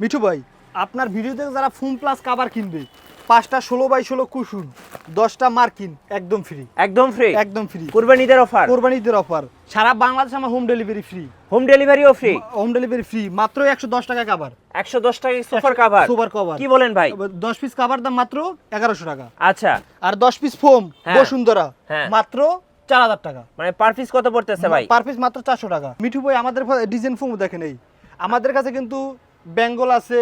মিঠু ভাই আপনার ভিডিওতে যারা ফুম প্লাস কাবার কিনবে পাঁচটা ষোলো বাই ষোলো কুসুন দশটা মার্কিন একদম ফ্রি একদম ফ্রি একদম ফ্রি কুরবানিদের অফার কোরবানিদের অফার সারা বাংলাদেশে আমার হোম ডেলিভারি ফ্রি হোম ডেলিভারিও ফ্রি হোম ডেলিভারি ফ্রি মাত্র একশো দশ টাকা কাবার একশো দশ টাকা সোফার কাভার সুপার কভার কি বলেন ভাই? দশ পিস কাবার দাম মাত্র এগারোশো টাকা। আচ্ছা। আর দশ পিস ফোম হ্যাঁ। বসুন্ধরা হ্যাঁ। মাত্র চার হাজার টাকা। মানে পার পিস কত পড়তেছে ভাই? পার পিস মাত্র চারশো টাকা। মিঠু ভাই আমাদের ডিজাইন ফোম দেখেন এই। আমাদের কাছে কিন্তু বেঙ্গল আছে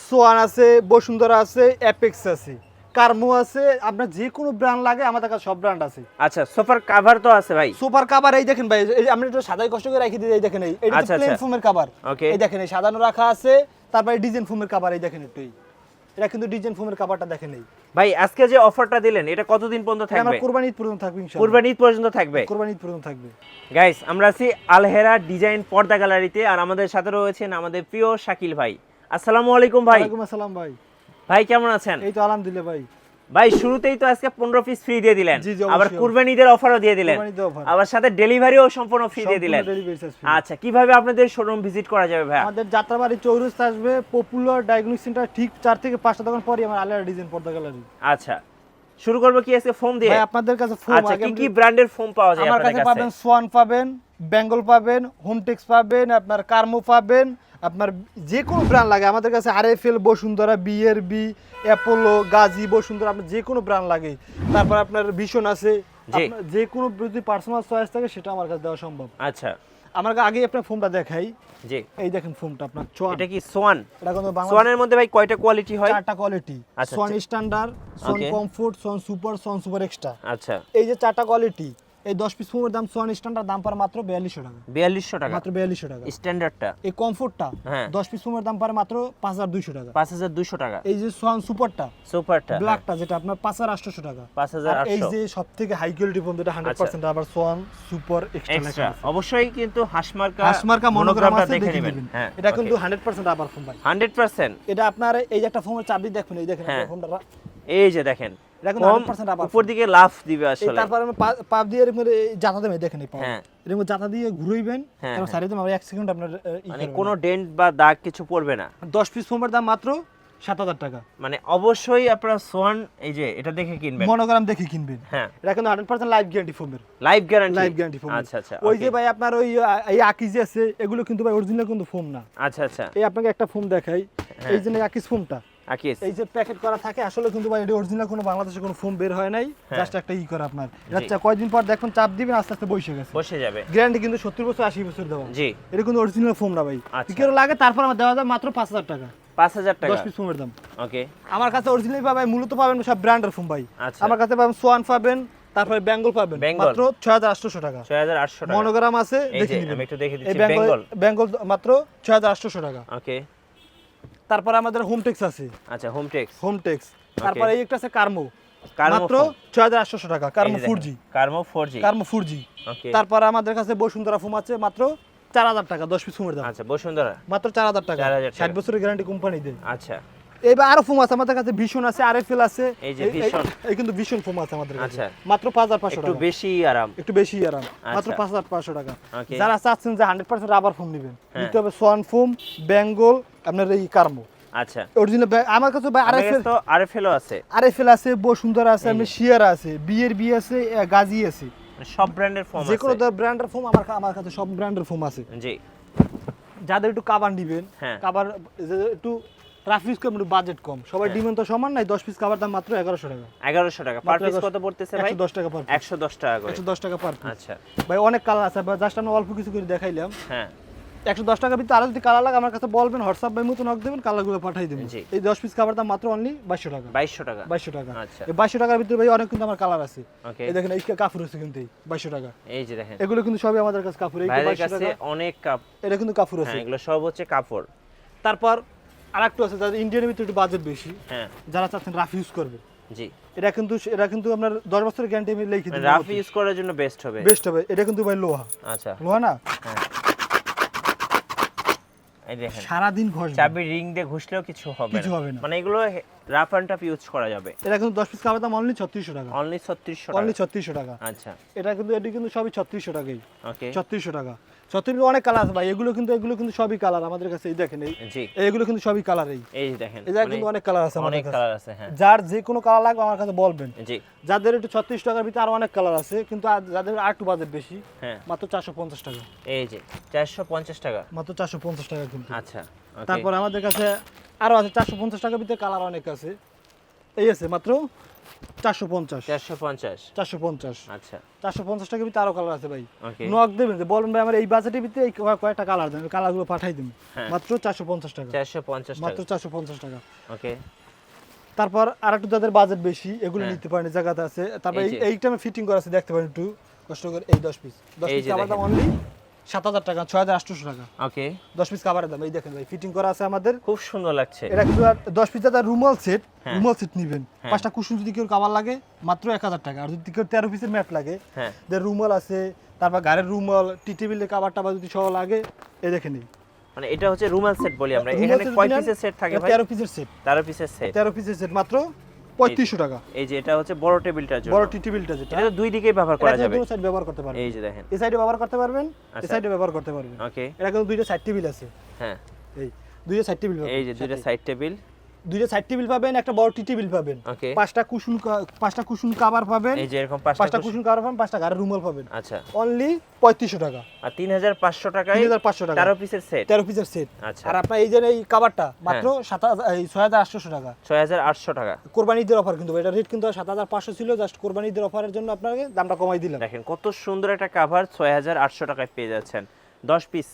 সোয়ান আছে বসুন্ধরা আছে অ্যাপেক্স আছে কার্মো আছে আপনার যে কোনো ব্র্যান্ড লাগে আমাদের কাছে সব ব্র্যান্ড আছে। আচ্ছা সোফার কাভার তো আছে ভাই। সুপার কাভার এই দেখেন ভাই এই আমরা একটু সাদাই কষ্ট করে রেখে দিই এই দেখেন এই এটা প্লেন। ফোমের কভার. এই দেখেন এই সাদানো রাখা আছে তারপরে ডিজাইন ফোমের কভার এই দেখেন একটু এটা কিন্তু ডিজাইন ফোমের কভারটা দেখেন এই। ভাই আজকে যে অফারটা দিলেন এটা কতদিন পর্যন্ত থাকবে আমরা কুরবানি ঈদ পর্যন্ত থাকবে ইনশাআল্লাহ। কুরবানি ঈদ পর্যন্ত থাকবে? কুরবানি ঈদ পর্যন্ত থাকবে। গাইস আমরা আছি আলহেরা ডিজাইন পর্দা গ্যালারিতে আর আমাদের সাথে রয়েছেন আমাদের প্রিয় শাকিল ভাই। আসসালামু আলাইকুম ভাই। ওয়া আলাইকুম আসসালাম ভাই। ভাই কেমন আছেন? এই তো আলহামদুলিল্লাহ ভাই। ভাই শুরুতেই তো আজকে পনেরো পিস ফ্রি দিয়ে দিলেন। আবার কুরবানিদের অফারও দিয়ে দিলেন। আবার সাথে ডেলিভারিও সম্পূর্ণ ফ্রি দিয়ে দিলেন। আচ্ছা কীভাবে আপনাদের শোরুম ভিজিট করা যাবে ভাই আমাদের যাত্রাবাড়ি চৌরাস্তা আসবে পপুলার ডায়াগনস্টিক সেন্টার ঠিক চার থেকে পাঁচটা দোকান পরই আমার আলাদা ডিজাইন পর্দা গ্যালারি আচ্ছা। শুরু করব কি আজকে ফোম দিয়ে? আপনাদের কাছে ফোন আচ্ছা কি কি ব্র্যান্ডের ফোম পাওয়া যায় আপনাদের কাছে পাবেন সোয়ান পাবেন বেঙ্গল পাবেন হোমটেক্স পাবেন আপনার কার্মো পাবেন আপনার যে কোনো ব্র্যান্ড লাগে। আমাদের কাছে আর এফ এল বসুন্ধরা বিএর বি অ্যাপোলো গাজি বসুন্ধরা আপনার যে কোনো ব্র্যান্ড লাগে। তারপর আপনার ভীষণ আছে। যে কোনো যদি পার্সোনাল চয়েস থাকে সেটা আমার কাছে দেওয়া সম্ভব। আচ্ছা। আমার আগে আপনার ফোনটা দেখাই। জি। এই দেখেন ফোনটা আপনার সোয়ান এটা কি সোয়ান এটা কিন্তু সোয়ানের মধ্যে ভাই কয়টা কোয়ালিটি হয়? চারটা quality Swan. Standard Swan. Comfort Swan super Swan super extra আচ্ছা। এই যে চারটা কোয়ালিটি এই দশ পিস ফোনের দাম সন স্ট্যান্ডার্ড দাম পারে মাত্র বিয়াল্লিশশো টাকা। বিয়াল্লিশশো টাকা? মাত্র বিয়াল্লিশশো টাকা। স্ট্যান্ডার্ডটা এই কমফোর্টটা হ্যাঁ। দশ পিস ফোনের দাম পারে মাত্র পাঁচ হাজার দুইশো টাকা। পাঁচ হাজার দুশো টাকা? এই যে সন সুপারটা সুপারটা ব্ল্যাকটা যেটা আপনার পাঁচ হাজার আটশোশো টাকা। পাঁচ হাজার আর এই যে সব থেকে হাই কোয়ালিটি ফোন যেটা হান্ড্রেড আচ্ছা। পার্সেন্ট আবার সোয়ান সুপার এক্সট্রা অবশ্যই কিন্তু হাসমার্কা হাসমার্কা মনোগ্রাম আছে দেখে নেবেন। হ্যাঁ এটা কিন্তু হান্ড্রেড পার্সেন্ট আবার ফোন ভাই। হান্ড্রেড পার্সেন্ট এটা আপনার এই যে একটা ফোনের চাবি দেখবেন এই দেখেন হ্যাঁ। ফোনটা এই যে দেখেন এটা কিন্তু কম 100% আবার উপর দিকে লাফ দিবে আসলে। তারপর আমি পাপ দিয়ে এরকম জাতা দেবে দেখেন হ্যাঁ। এরকম জাতা দিয়ে ঘুরাইবেন হ্যাঁ, এবং হ্যাঁ। সারিয়ে দেবেন এক সেকেন্ড আপনার মানে কোনো ডেন্ট বা দাগ কিছু পড়বে না। দশ পিস ফোমের দাম মাত্র সাত হাজার টাকা। মানে অবশ্যই আপনারা সোয়ান এই যে এটা দেখে কিনবেন। মনোগ্রাম দেখে কিনবেন। হ্যাঁ। এটা কিন্তু হান্ড্রেড পার্সেন্ট লাইফ গ্যারান্টি ফোমের life guarantee life guarantee foam আচ্ছা আচ্ছা ওই যে ভাই আপনার ওই এই আকিজি আছে এগুলো কিন্তু ভাই অরিজিনাল কিন্তু ফোম না। আচ্ছা আচ্ছা। এই আপনাকে একটা ফোম দেখাই। হ্যাঁ। এই যে আকিজ ফোমটা আকিস এই যে প্যাকেট করা থাকে আসলে কিন্তু ভাই এটা অরিজিনাল কোনো বাংলাদেশে কোনো ফোম বের হয় নাই হ্যাঁ। জাস্ট একটা ই করে আপনার। চা- কয়দিন পর দেখুন চাপ দিবেন আস্তে আস্তে বসে গেছে। বসে যাবে। গ্যারান্টি কিন্তু সত্তর বছর আশি বছর দেওয়া। জি। এটা কিন্তু অরিজিনাল ফোম না ভাই। আচ্ছা। কি লাগে তারপর আমার দেওয়া যায় মাত্র পাঁচ হাজার টাকা। পাঁচ হাজার টাকা। দশ পিস ফোমের দাম। ওকে। আমার কাছে অরিজিনাল পাবেন মূলত পাবেন সব ব্র্যান্ডের ফোন ভাই। আচ্ছা। আমার কাছে পাবেন সোয়ান পাবেন তারপরে বেঙ্গল পাবেন। মাত্র ছয় হাজার আটশোশো টাকা। ছয় হাজার আটশো টাকা। মনোগ্রাম আছে দেখে নিবেন। একটু দেখে দিচ্ছি বেঙ্গল বেঙ্গল বেঙ্গল মাত্র ছয় হাজার আটশোশো টাকা। ওকে। তারপরে আমাদের হোমটেক্স আছে। আচ্ছা হোমটেক্স হোমটেক্স তারপরে এই একটা আছে কার্মো মাত্র ছয় হাজার আটশোশো টাকা কার্মো ফোর জি কার্মো ফোর জি কার্মো ফোর জি তারপরে আমাদের কাছে বসুন্ধরা ফোম আছে মাত্র চার হাজার টাকা দশ পিস ফোমের দাম। আচ্ছা বসুন্ধরা। মাত্র চার হাজার টাকা। 4,000 টাকা। ষাট বছরের গ্যারান্টি কোম্পানি দেয় আচ্ছা। এবার আরও ফোম আছে আমাদের কাছে ভীষণ আছে আর এফ এল আছে। এই যে ভীষণ। এই কিন্তু ভীষণ ফোম আছে আমাদের কাছে। আচ্ছা। মাত্র পাঁচ হাজার পাঁচশো একটু বেশি আরাম। একটু বেশি আরাম। মাত্র আচ্ছা। হাজার পাঁচশো টাকা। যারা চাচ্ছেন যে হান্ড্রেড পার্সেন্ট রাবার ফোম নেবেন হ্যাঁ। নিতে হবে সোয়ান ফোম বেঙ্গল আপনার এই কার্মো। আচ্ছা। অরিজিনাল আমার কাছে ভাই তো আরএফএল আছে। আর আছে বসুন্ধরা আছে আমি যে। আছে বিয়ের বি আছে গাজী আছে। মানে সব ব্র্যান্ডের ফোম যে কোনো ব্র্যান্ডের ফোম আমার আমার কাছে সব ব্র্যান্ডের ফোম আছে। জি। যাদের একটু কাবার নিবেন হ্যাঁ। কাবার একটু করবেন বাজেট কম সবাই হ্যাঁ। ডিমান্ড তো সমান নাই দশ পিস কাবার দাম মাত্র এগারোশো টাকা। এগারোশো টাকা। পার পিস কত পড়তেছে ভাই? একশো দশ টাকা পার একশো দশ টাকা করে। একশো দশ টাকা পার আচ্ছা। ভাই অনেক কালার আছে জাস্ট আমরা অল্প কিছু করে দেখাইলাম। হ্যাঁ। একশো দশ টাকা ভিতরে আরও যদি কালার লাগে আমার কাছে বলবেন হোয়াটসঅ্যাপ বাই মতো নক দেবেন কালারগুলো দেবেন। এই দশ পিস দাম মাত্র অনলি বাইশশো টাকা। বাইশশো টাকা। বাইশশো টাকা। আচ্ছা। এই বাইশশো টাকার ভিতরে ভাই অনেক কিন্তু আমার কালার আছে। এই দেখেন এই কাপড় আছে কিন্তু এই বাইশশো টাকা। এই যে দেখেন। এগুলো কিন্তু সবই আমাদের কাছে কাপড়। এই কাছে অনেক কাপ এটা কিন্তু কাপড় আছে। হ্যাঁ এগুলো সব হচ্ছে কাপড়। তারপর আর একটু আছে যাদের ইন্ডিয়ানের ভিতরে একটু বাজেট বেশি হ্যাঁ। যারা চাচ্ছেন রাফ ইউজ করবে। জি। এটা কিন্তু এটা কিন্তু আপনার দশ বছরের গ্যারান্টি আমি লিখে দিই রাফ ইউজ করার জন্য বেস্ট হবে। বেস্ট হবে। এটা কিন্তু ভাই লোহা। আচ্ছা। লোহা না? হ্যাঁ। এই দেখেন। সারাদিন ঘষবে। চাবি রিং দিয়ে ঘষলেও কিছু হবে কিছু হবে না। মানে এগুলো রাফ অ্যান্ড টাফ ইউজ করা যাবে। এটা কিন্তু দশ পিস কাবার দাম অনলি ছত্রিশশো টাকা। অনলি ছত্রিশশো অনলি টাকা ছত্রিশশো টাকা। আচ্ছা। এটা কিন্তু এটি কিন্তু সবই ছত্রিশশো টাকাই। ওকে ছত্রিশশো টাকা। ছত্রিশ অনেক কালার আছে ভাই এগুলো কিন্তু এগুলো কিন্তু সবই কালার আমাদের কাছে। এই দেখেন এই এগুলো কিন্তু সবই কালার এই। এই দেখেন মানে কিন্তু অনেক কালার আছে অনেক কালার আছে হ্যাঁ। যার যে কোনো কালার লাগবে আমার কাছে বলবেন। জি। যাদের একটু ছত্রিশ টাকার ভিতরে আরও অনেক কালার আছে কিন্তু যাদের আর একটু বাজেট বেশি হ্যাঁ। মাত্র চারশো পঞ্চাশ টাকা। এই যে চারশো পঞ্চাশ টাকা। মাত্র চারশো পঞ্চাশ টাকা কিন্তু। আচ্ছা। তারপর আমাদের কাছে আরও আছে চারশো পঞ্চাশ টাকার ভিতরে কালার অনেক আছে। এই আছে মাত্র চারশো পঞ্চাশ। চারশো পঞ্চাশ। চারশো পঞ্চাশ। আচ্ছা। চারশো পঞ্চাশ টাকার ভিতরে আরও কালার আছে ভাই। নক দেবেন যে বলবেন ভাই আমার এই বাজেটের ভিতরে এই কয়েকটা কালার কালারগুলো পাঠাই দিন। হ্যাঁ। মাত্র চারশো পঞ্চাশ টাকা। চারশো পঞ্চাশ মাত্র চারশো পঞ্চাশ টাকা। ওকে তারপর আর একটু যাদের বাজেট বেশি এগুলো হ্যাঁ। নিতে পারেন জায়গাতে আছে। তারপর এই এই এইটা আমি ফিটিং করা আছে দেখতে পারেন একটু। কষ্ট করে এই দশ পিস দশ পিস কাবার দাম অনলি সাত হাজার টাকা ছয় হাজার আটশোশো টাকা। ওকে দশ পিস কাবারের দাম এই দেখেন ভাই ফিটিং করা আছে আমাদের। খুব সুন্দর লাগছে। এটা কিন্তু দশ পিস যাদের রুমাল সেট। রুমাল সেট নিবেন। হ্যাঁ। পাঁচটা কুসুম যদি কেউ কাবার লাগে মাত্র এক হাজার টাকা। আর যদি কেউ তেরো পিসের ম্যাট লাগে হ্যাঁ। রুমাল আছে তারপর গাড়ির রুমাল টি টেবিলের কাবার টাবার যদি সহ লাগে এই দেখেন এই। মানে এটা হচ্ছে রুমাল সেট বলি আমরা। এখানে কয় পিসের সেট থাকে ভাই? তেরো পিসের সেট তেরো পিসের সেট তেরো পিসের সেট মাত্র পঁয়ত্রিশশো টাকা। এই যে এটা হচ্ছে বড় টেবিলটার জন্য। বড় টি টেবিলটা যেটা এটা দুই দিকেই ব্যবহার করা যাবে। কিন্তু সাইড ব্যবহার করতে পারবেন। এই যে দেখেন। এই সাইডে ব্যবহার করতে পারবেন এই আচ্ছা। সাইডে ব্যবহার করতে পারবেন। ওকে এটা কিন্তু দুইটা সাইড টেবিল আছে। হ্যাঁ। এই দুইটা সাইড টেবিল এই যে দুইটা সাইড টেবিল দুইটা সাইড টেবিল পাবেন একটা বড় টি টেবিল পাবেন। পাঁচটা কুশন পাঁচটা কুশন কাভার পাবেন এই যে এরকম পাঁচটা কুশন কাভার পাবেন পাঁচটা গাড়ির রুমাল পাবেন। আচ্ছা। অনলি পঁয়ত্রিশশো টাকা। আর তিন হাজার পাঁচশো টাকায় তিন হাজার পাঁচশো টাকা। তেরো পিসের সেট তেরো পিসের সেট আচ্ছা। আর আপনার এই যে এই কাভারটা মাত্র ছয় হাজার আটশোশো টাকা। ছয় হাজার আটশো টাকা। কোরবানি ঈদের অফার কিন্তু এটা রেট কিন্তু সাত হাজার পাঁচশো ছিল জাস্ট কোরবানি ঈদের অফারের জন্য আপনাকে দামটা কমাই দিলাম। দেখেন কত সুন্দর একটা কাভার ছয় হাজার আটশো টাকায় পেয়ে যাচ্ছেন। দশ পিস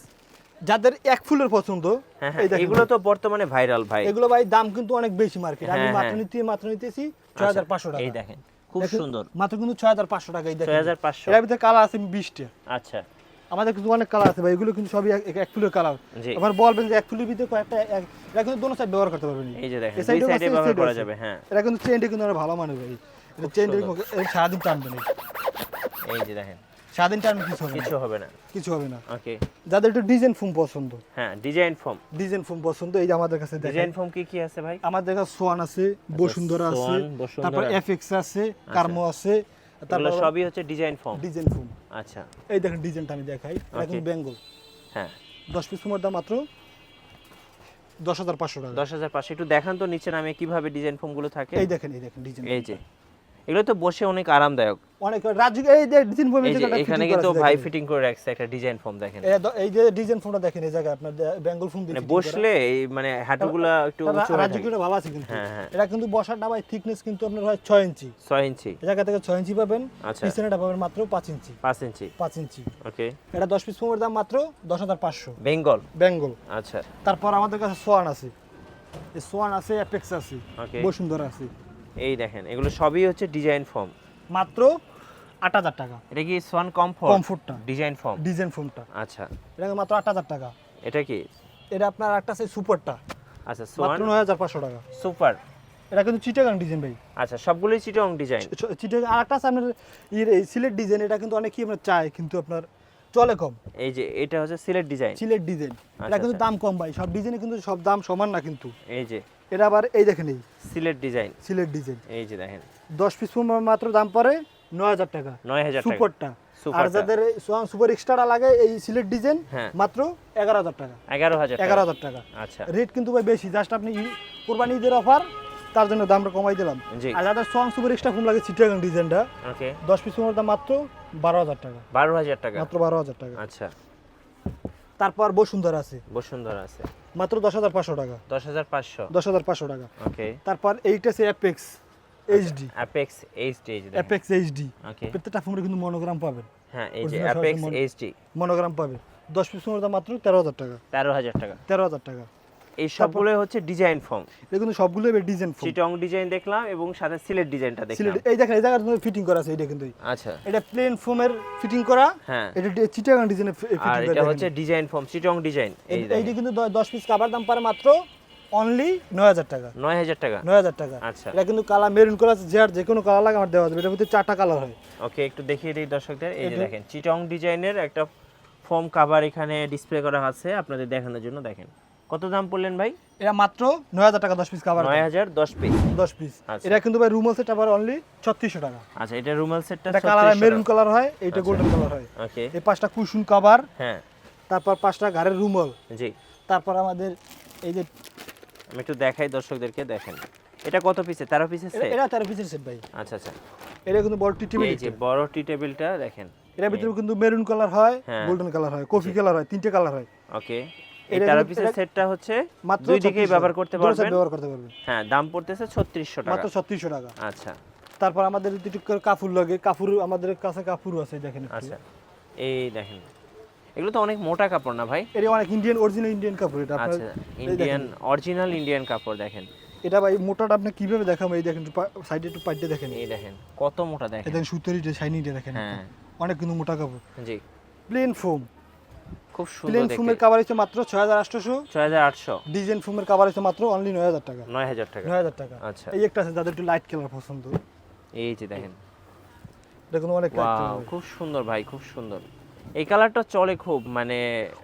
যাদের এক ফুলের পছন্দ হ্যাঁ হ্যাঁ এগুলো তো বর্তমানে ভাইরাল ভাই। এগুলো ভাই দাম কিন্তু অনেক বেশি মার্কেট আমি হ্যাঁ, মাত্র। নিতে মাত্র নিতেছি ছয় হাজার পাঁচশো টাকা। এই দেখেন খুব সুন্দর। মাত্র কিন্তু ছয় হাজার পাঁচশো টাকা এই দেখেন। ছয় হাজার পাঁচশো। এর ভিতরে কালার আছে বিশটা আচ্ছা। আমাদের কিন্তু অনেক কালার আছে ভাই এগুলো কিন্তু সবই এক- ফুলের কালার জি। এবার বলবেন যে এক ফুলের ভিতরে কয়েকটা এটা কিন্তু দোনো সাইড ব্যবহার করতে পারবেন এই যে দেখেন এই সাইডে ব্যবহার করা যাবে হ্যাঁ। এটা কিন্তু চেনটা কিন্তু অনেক ভালো মানে ভাই। এটা চেনটা সারাদিন টানবে এই যে দেখেন সারাদিন টানবে কিছু হবে না। কিছু হবে না। কিছু হবে না। ওকে যাদের একটু ডিজাইন ফোম পছন্দ। হ্যাঁ ডিজাইন ফর্ম ডিজাইন ফোম পছন্দ এই যে আমাদের কাছে দেখেন। ডিজাইন ফর্ম কি কি আছে ভাই? আমাদের কাছে সোয়ান আছে বসুন্ধরা আছে তারপর এফএক্স আছে কার্মো আছে তারপর সবই হচ্ছে ডিজাইন ফর্ম ডিজাইন ফোম আচ্ছা। এই দেখেন ডিজাইনটা আমি দেখাই। Okay. বেঙ্গল। হ্যাঁ। দশ পিস ফোমের দাম মাত্র দশ হাজার পাঁচশো টাকা। দশ হাজার পাঁচশো। একটু দেখান তো নিচে নামে কীভাবে ডিজাইন ফর্মগুলো থাকে। এই দেখেন এই দেখেন ডিজাইন এই যে। এগুলো তো বসে অনেক আরামদায়ক। অনেক রাজু এই যে ডিজাইন যে এখানে কিন্তু ভাই ফিটিং করে রাখছে একটা ডিজাইন ফর্ম দেখেন। এই যে ডিজাইন ফোমটা দেখেন এই জায়গায় আপনার বেঙ্গল ফোম মানে বসলে এই মানে হাঁটুগুলা একটু উঁচু হয়ে রাজু থাকে। ভালো আছে কিন্তু। হ্যাঁ, হ্যাঁ। এটা কিন্তু বসার ডাবায় থিকনেস কিন্তু আপনার হয় ছয় ইঞ্চি। ছয় ইঞ্চি। এই জায়গা থেকে ছয় ইঞ্চি পাবেন আচ্ছা। পিছনেটা পাবেন মাত্র পাঁচ ইঞ্চি। পাঁচ ইঞ্চি। পাঁচ ইঞ্চি। ওকে। এটা দশ পিস ফোমের দাম মাত্র দশ হাজার পাঁচশো। বেঙ্গল? বেঙ্গল। আচ্ছা। তারপর আমাদের কাছে সোয়ান আছে। এই সোয়ান আছে অ্যাপেক্স আছে ওকে। বসুন্ধরা আছে। এই দেখেন এগুলো সবই হচ্ছে ডিজাইন ফর্ম মাত্র আট হাজার টাকা। এটা কি সোয়ান কমফোর্ট কমফোর্টটা ডিজাইন ফর্ম ডিজাইন ফোমটা আচ্ছা। এটা মাত্র আট হাজার টাকা। এটা কি? এটা আপনার একটা আছে সুপারটা আচ্ছা মাত্র নয় হাজার পাঁচশো টাকা। সুপার এটা কিন্তু চিটাগাং ডিজাইন ভাই। আচ্ছা সবগুলোই চিটং ডিজাইন চিটাগাং আর একটা আছে আপনার এই সিলেট ডিজাইন এটা কিন্তু অনেকেই আপনার চায় কিন্তু আপনার চলে কম। এই যে এটা হচ্ছে সিলেট ডিজাইন সিলেট ডিজাইন এটা কিন্তু আচ্ছা। দাম কম ভাই। সব ডিজাইনে কিন্তু সব দাম সমান না কিন্তু। এই যে। এটা আবার এই দেখেন এই। সিলেট ডিজাইন সিলেট ডিজাইন এই যে দেখেন। দশ পিস মাত্র দাম পড়ে নয় হাজার টাকা। নয় হাজার সুপারটা আর যাদের সুপার এক্সট্রা লাগে এই সিলেট ডিজাইন হ্যাঁ। মাত্র এগারো হাজার টাকা। এগারো হাজার এগারো হাজার টাকা। আচ্ছা। রেট কিন্তু ভাই বেশি জাস্ট আপনি কোরবানি ঈদের অফার তার জন্য দামটা কমাই দিলাম। আর যাদের সং সুপার এক্সট্রা ফোন লাগে চিটাগাং ডিজাইনটা ওকে। দশ পিস দাম মাত্র বারো হাজার টাকা। বারো হাজার টাকা। মাত্র বারো হাজার টাকা। আচ্ছা। তারপর বসুন্ধরা আছে। বসুন্ধরা আছে। মাত্র দশ হাজার পাঁচশো টাকা। দশ হাজার পাঁচশো। দশ হাজার পাঁচশো টাকা। ওকে। তারপর এইটা আছে অ্যাপেক্স এইচডি অ্যাপেক্স এইচডি দেখেন। অ্যাপেক্স এইচডি ওকে প্রত্যেকটা ফোনে কিন্তু মনোগ্রাম পাবেন। হ্যাঁ এই যে অ্যাপেক্স এইচডি মনোগ্রাম পাবেন। দশ পিস দাম মাত্র তেরো হাজার টাকা। তেরো হাজার টাকা। তেরো হাজার টাকা। এই সবগুলো হচ্ছে ডিজাইন ফর্ম এটা কিন্তু সবগুলো ডিজাইন ফোন চিটং ডিজাইন দেখলাম এবং সাথে সিলেট ডিজাইনটা দেখলাম। সিলেট এই দেখেন এই জায়গাটা ফিটিং করা আছে এটা কিন্তু আচ্ছা। এটা প্লেন ফোমের ফিটিং করা। হ্যাঁ। এটা চিটাগাং ডিজাইনের আর ফিটিং এটা হচ্ছে ডিজাইন ফর্ম চিটং ডিজাইন এই এই- এইটা কিন্তু দ- দশ পিস কাবার দাম পারে মাত্র অনলি নয় হাজার টাকা। নয় হাজার টাকা? নয় হাজার টাকা। আচ্ছা। এটা কিন্তু কালার মেরুন কালার আছে যার যে কোনো কালার লাগে আমার দেওয়া যাবে। এটার ভিতরে চারটা কালার হয়। ওকে একটু দেখিয়ে দিই দর্শকদের। এই যে দেখেন চিটং ডিজাইনের একটা ফর্ম কাভার এখানে ডিসপ্লে করা আছে আপনাদের দেখানোর জন্য দেখেন। কত দাম পড়লেন ভাই? এটা মাত্র নয় হাজার টাকা দশ পিস কাভার নয় হাজার দশ পিস দশ পিস আচ্ছা। এটা কিন্তু ভাই রুমাল সেট আবার অনলি ছত্রিশশো টাকা। আচ্ছা এটা রুমাল সেটটা এটা কালার মেরুন কালার হয় এইটা গোল্ডেন কালার হয়। ওকে এই পাঁচটা কুশন কাভার হ্যাঁ। তারপর পাঁচটা ঘাড়ের রুমাল জি। তারপর আমাদের এই যে আমি একটু দেখাই দর্শকদেরকে দেখেন। এটা কত পিসে তেরো পিসের সেট এটা তেরো পিসের সেট ভাই। আচ্ছা আচ্ছা। এটা কিন্তু বড় টিটি এই যে বড় টি টেবিলটা দেখেন। এটার ভিতরে কিন্তু মেরুন কালার হয় হ্যাঁ। গোল্ডেন কালার হয় কফি কালার হয় তিনটে কালার হয়। ওকে। এই তেরো পিসের সেটটা হচ্ছে মাত্র দুই দিকেই ব্যবহার করতে পারবেন। ব্যবহার করতে পারবেন। হ্যাঁ দাম পড়তেছে ছত্রিশশো টাকা। মাত্র ছত্রিশশো টাকা। আচ্ছা। তারপর আমাদের একটু কাপড় লাগে কাপড় আমাদের কাছে কাপড় আছে দেখেন আচ্ছা। এই দেখেন। এগুলো তো অনেক মোটা কাপড় না ভাই? এটা অনেক ইন্ডিয়ান অরিজিনাল ইন্ডিয়ান কাপড় এটা আচ্ছা ইন্ডিয়ান অরিজিনাল ইন্ডিয়ান কাপড় দেখেন। এটা ভাই মোটাটা আপনি কীভাবে দেখাবো? এই দেখেন সাইডে একটু পাইটে দেখেন। এই দেখেন কত মোটা দেখেন। দেখেন সুতোরিটা শাইনিটা দেখেন। হ্যাঁ। অনেক কিন্তু মোটা কাপড়। জি। প্লেন ফোম খুব সুন্দর প্লেন ফোমের কাভার হচ্ছে মাত্র ছয় হাজার আটশোশো ছয় হাজার আটশো। ডিজাইন ফোমের কাভার হচ্ছে মাত্র অনলি নয় হাজার টাকা। নয় হাজার টাকা। নয় হাজার টাকা। আচ্ছা। এই একটা আছে যাদের একটু লাইট কালার পছন্দ। এই যে দেখেন। এটা কিন্তু অনেক colour। খুব সুন্দর ভাই খুব সুন্দর। এই কালারটা চলে খুব মানে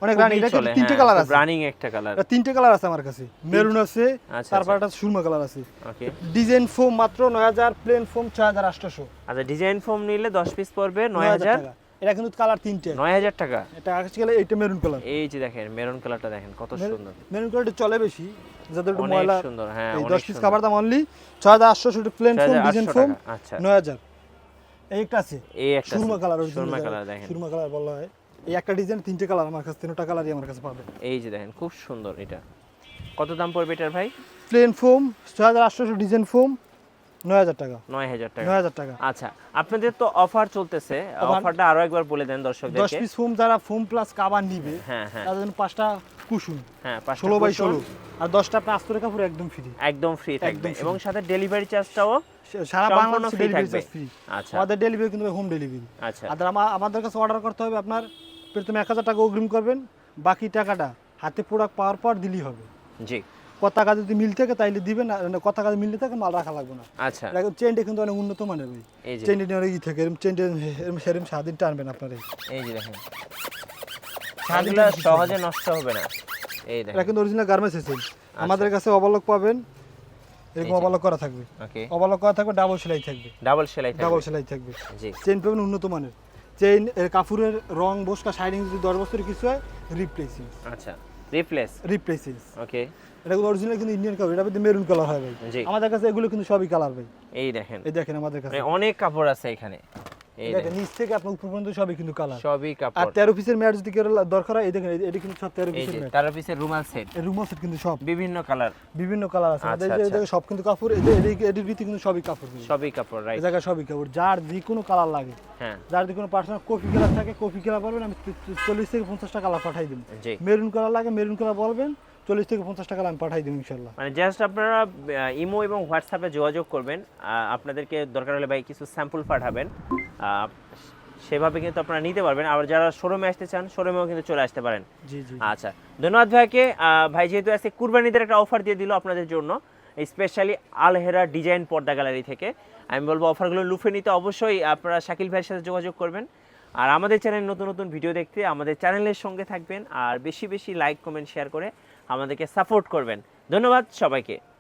অনেক খুবই running, এটা তিনটে colour আছে। রানিং একটা কালার তিনটে কালার আছে আমার কাছে। মেরুন আছে আচ্ছা, তারপর একটা সুরমা কালার আছে। ওকে ডিজাইন ফোম মাত্র নয় হাজার প্লেন ফোম ছয় হাজার আটশোশো আচ্ছা ডিজাইন ফোম নিলে দশ পিস পড়বে নয় হাজার টাকা। এটা কিন্তু কালার তিনটে। নয় হাজার টাকা? এটা আজকাল এইটা মেরুন কালার এই যে দেখেন মেরুন কালারটা দেখেন কত সুন্দর। মেরুন কালারটা চলে বেশি যাদের একটু ময়লা সুন্দর হ্যাঁ এই অনেক দশ পিস সুন্দর। খাবার দাম অনলি ছয় হাজার আটশোশো প্লেন ফোম ডিজাইন ফোম টাকা, আচ্ছা। নয় হাজার। এই একটা আছে। এই একটা সুরমা কালার সুরমা কালার দেখেন। সুরমা কালার বলা হয়। এই একটা ডিজাইন তিনটে কালার আমার কাছে তিনটা কালারই আমার কাছে পাবে এই যে দেখেন খুব সুন্দর এটা। কত দাম পড়বে এটার ভাই? প্লেন ফোম ছয় হাজার আটশোশো ডিজাইন ফোম নয় হাজার টাকা। নয় হাজার টাকা। নয় হাজার টাকা। আচ্ছা আপনাদের তো অফার চলতেছে। অফারটা আরও একবার বলে দেন দশ দর্শকদেরকে পিস ফোম যারা ফোম প্লাস কাবার নিবে হ্যাঁ হ্যাঁ। তাদের জন্য পাঁচটা কুসুম। হ্যাঁ ষোলো বাই ষোলো। আর দশটা আপনার আস্তরে কাপড় একদম ফ্রি একদম ফ্রি থাকবে। একদম এবং সাথে ডেলিভারি চার্জটাও সারা বাংলাদেশে ডেলিভারি চার্জ ফ্রি আচ্ছা। আমাদের ডেলিভারি কিন্তু হোম ডেলিভারি আচ্ছা। আর আমাদের কাছে অর্ডার করতে হবে আপনার প্রথমে এক হাজার টাকা অগ্রিম করবেন। বাকি টাকাটা হাতে প্রোডাক্ট পাওয়ার পর দিলেই হবে। জি। কত টাকা যদি মিল থাকে তাইলে দিবেন। কত টাকা মিললে থাকে মাল রাখা লাগবে না। আচ্ছা। চেনটা কিন্তু অনেক উন্নত মানের ভাই। চেনটা অনেক ই থাকে। এরকম চেনটা সেরকম সারাদিন টানবেন আপনার। এই যে দেখেন। সহজে নষ্ট হবে না। এই এটা কিন্তু অরিজিনাল গার্মেন্টস এসেছে। আমাদের কাছে অবলক পাবেন এরকম অবলক করা থাকবে। অবলক করা থাকবে ডাবল সেলাই থাকবে। ডাবল সেলাই ডাবল সেলাই থাকবে। চেন পাবেন উন্নত মানের। চেইন কাপড়ের রং বসকা শাইনিং যদি দশ বছরের কিছু হয় রিপ্লেসিং আচ্ছা। Replace replacing okay. এটা কিন্তু অরিজিনাল কিন্তু ইন্ডিয়ান কাপড় এটা মেরুন কালার হয় ভাই। আমাদের কাছে এগুলো কিন্তু সবই কালার ভাই। এই দেখেন। এই দেখেন আমাদের কাছে। মানে অনেক কাপড় আছে এখানে। দেখেন দেখেন নিচ থেকে আপনার উপর পর্যন্ত সবই কিন্তু কালার সবই আর কাপড়। তেরো পিসের ম্যাট যদি কেউ দরকার হয় এই দেখেন এটা কিন্তু সব তেরো এই পিসের ম্যাট। তার পিসের রুমাল সেট রুমাল সেট কিন্তু সব। বিভিন্ন কালার বিভিন্ন কালার আছে। আচ্ছা, এই আচ্ছা। জায়গায় সব কিন্তু কাপড় এই এটির ভিতরে কিন্তু সবই কাপড় সবই কাপড় এই রাইট সবই কাপড়। যার যে কোনো কালার লাগে। হ্যাঁ। যার কোনো পার্সোনাল কফি কালার থাকে কফি কালার বলবেন আমি চল্লিশ থেকে কালার পাঠাই দেবো। মেরুন কালার লাগে মেরুন কালার বলবেন চল্লিশ থেকে পঞ্চাশ টাকা আমি পাঠাই দেবো ইনশাল্লাহ মানে জাস্ট আপনারা ইমো এবং হোয়াটসঅ্যাপে যোগাযোগ করবেন। আপনাদেরকে দরকার হলে ভাই কিছু স্যাম্পল পাঠাবেন। সেভাবে কিন্তু আপনারা নিতে পারবেন। আর যারা শোরুমে আসতে চান শোরুমেও কিন্তু চলে আসতে পারেন। জি জি। আচ্ছা ধন্যবাদ ভাইকে। ভাই যেহেতু আজকে কুরবানিদের একটা অফার দিয়ে দিল আপনাদের জন্য স্পেশালি আলহেরা ডিজাইন পর্দা গ্যালারি থেকে আমি বলব অফারগুলো লুফে নিতে অবশ্যই আপনারা শাকিল ভাইয়ের সাথে যোগাযোগ করবেন। আর আমাদের চ্যানেল নতুন নতুন ভিডিও দেখতে আমাদের চ্যানেলের সঙ্গে থাকবেন। আর বেশি বেশি লাইক কমেন্ট শেয়ার করে আমাদেরকে সাপোর্ট করবেন। ধন্যবাদ সবাইকে।